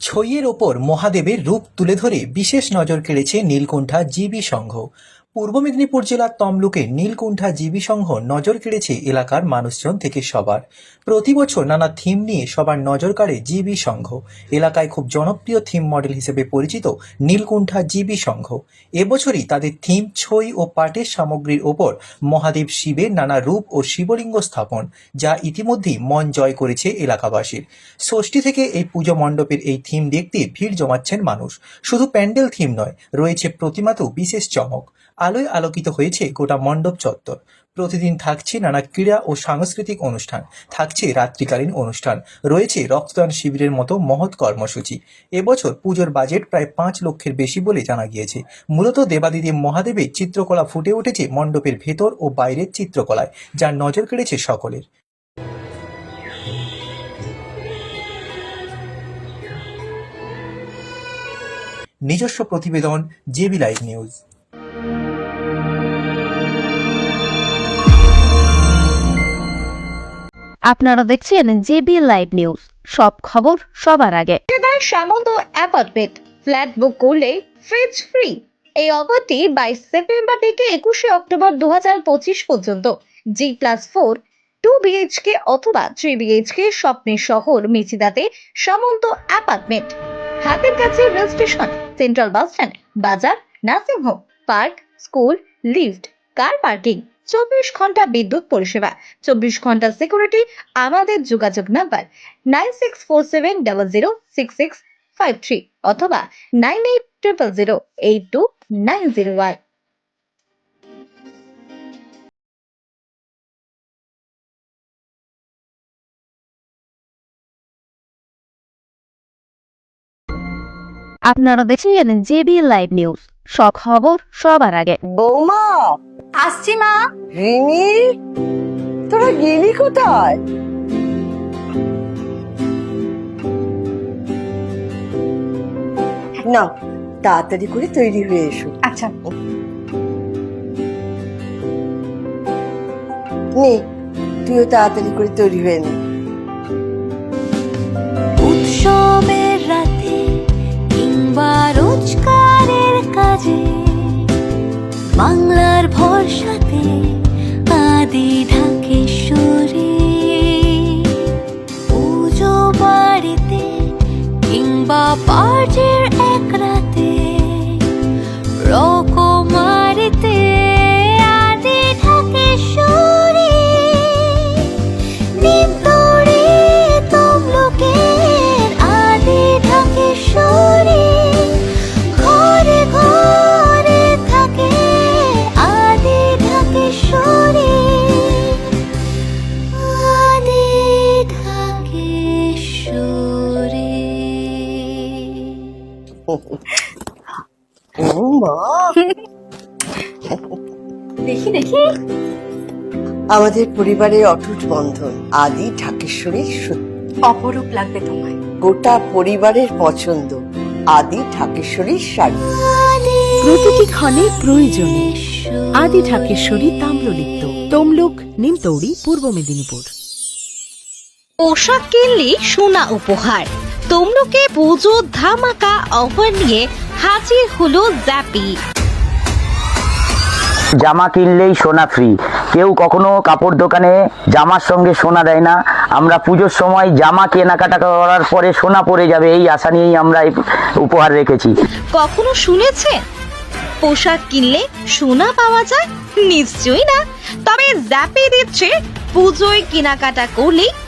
ছইয়ের ওপর মহাদেবের রূপ তুলে ধরে বিশেষ নজর কেড়েছে নীলকণ্ঠা জীবী সংঘ। পূর্ব মেদিনীপুর জেলার তমলুকে নীলকুণ্ঠা জিবি সংঘ নজর কেড়েছে এলাকার মানুষজন থেকে সবার। প্রতি বছর নানা থিম নিয়ে সবার নজর কাড়ে জীবী সংঘ। এলাকায় খুব জনপ্রিয় থিম মডেল হিসেবে পরিচিত নীলকুণ্ঠা জিবি সংঘ। এবছরই তাদের থিম ছই ও পাটের সামগ্রীর ওপর মহাদেব শিবের নানা রূপ ও শিবলিঙ্গ স্থাপন, যা ইতিমধ্যেই মন জয় করেছে এলাকাবাসীর। ষষ্ঠী থেকে এই পুজো মণ্ডপের এই থিম দেখতে ভিড় জমাচ্ছেন মানুষ। শুধু প্যান্ডেল থিম নয়, রয়েছে প্রতিমাতেও বিশেষ চমক। আলোয় আলোকিত হয়েছে গোটা মণ্ডপ চত্বর। প্রতিদিন থাকছে নানা ক্রীড়া ও সাংস্কৃতিক অনুষ্ঠান, থাকছে রাত্রিকালীন অনুষ্ঠান, রয়েছে রক্তদান শিবিরের মতো মহৎ কর্মসূচি। এবছর পুজোর বাজেট প্রায় পাঁচ লক্ষের বেশি বলে জানা গিয়েছে। মূলত দেবাদিদেব মহাদেবের চিত্রকলা ফুটে উঠেছে মণ্ডপের ভেতর ও বাইরের চিত্রকলায়, যার নজর কেড়েছে সকলের। নিজস্ব প্রতিবেদন জেবি লাইভ নিউজ। আপনারা দেখছেন জেবি লাইভ নিউজ। সব খবর সবার আগে। সামন্ত অ্যাপার্টমেন্ট ফ্ল্যাট বুক করলে ফ্রিজ ফ্রি এই অফারটি বাইশ সেপ্টেম্বর থেকে একুশে অক্টোবর দু হাজার পঁচিশ পর্যন্ত। G plus four two BHK অথবা থ্রি বিএইচকে স্বপ্নের শহর মেচিদাতে সামন্ত অ্যাপার্টমেন্ট হাতের কাছে rail station, central bus stand, বাজার, nursing home, park, school, lift, car parking. চব্বিশ ঘণ্টা বিদ্যুৎ পরিষেবা। চব্বিশ ঘণ্টা সিকিউরিটি আমাদের যোগাযোগ number nine six four seven double zero six six five three অথবা nine eight triple zero eight two nine zero one আপনারা দেখছেন জেবি লাইভ নিউজ সব খবর সবার আগে। বৌমা আসছি মা। রিমি তোরা গেলি কোথায়? না তাড়াতাড়ি করে তৈরি হয়ে এসো। আচ্ছা। নে তুইও তাড়াতাড়ি করে তৈরি হয়ে নে। উৎসবের বাংলার দেখি দেখি। আমাদের পরিবারের অটুট বন্ধন আদি সত্যি অপরূপ লাগবে তোমায়। গোটা পরিবারের পছন্দ আদি ঢাকেশ্বরীর শাড়ি। প্রতিটি ক্ষণে প্রয়োজনে আদি ঢাকেশ্বরী তাম্রলিপ্ত তমলুক নিমতৌড়ি পূর্ব মেদিনীপুর। পোশাক কিনলে সোনা উপহার। তমলুকে পুজো ধামাকা অফার নিয়ে হাজির হলো জ্যাপি জামা কিনলেই সোনা ফ্রি কেউ কখনো কাপড় দোকানে জামার সঙ্গে সোনা দেয় না। আমরা পুজোর সময় জামা কেনাকাটা করার পরে সোনা পড়ে যাবে এই আশা নিয়েই আমরা এই উপহার রেখেছি। কখনো শুনেছেন পোশাক কিনলে সোনা পাওয়া যায়? নিশ্চয়ই না। তবে জ্যাপে দিচ্ছে পুজোয় কেনাকাটা করলে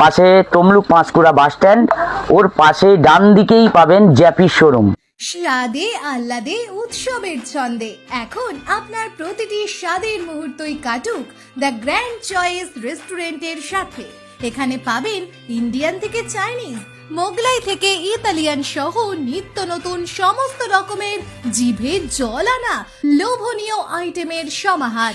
পাশে তমলুক পাঁশকুড়া বাস স্ট্যান্ড, ওর পাশে ডান দিকেই পাবেন জ্যাপির শোরুম। স্বাদে আহ্লাদে উৎসবের ছন্দে। এখন আপনার প্রতিটি স্বাদের মুহূর্তই কাটুক দ্য গ্র্যান্ড চয়েস রেস্টুরেন্টের সাথে। এখানে পাবেন ইন্ডিয়ান থেকে চাইনিজ, মোগলাই থেকে ইতালিয়ান সহ নিত্য নতুন সমস্ত রকমের জিভে জল আনা লোভনীয় আইটেমের সমাহার।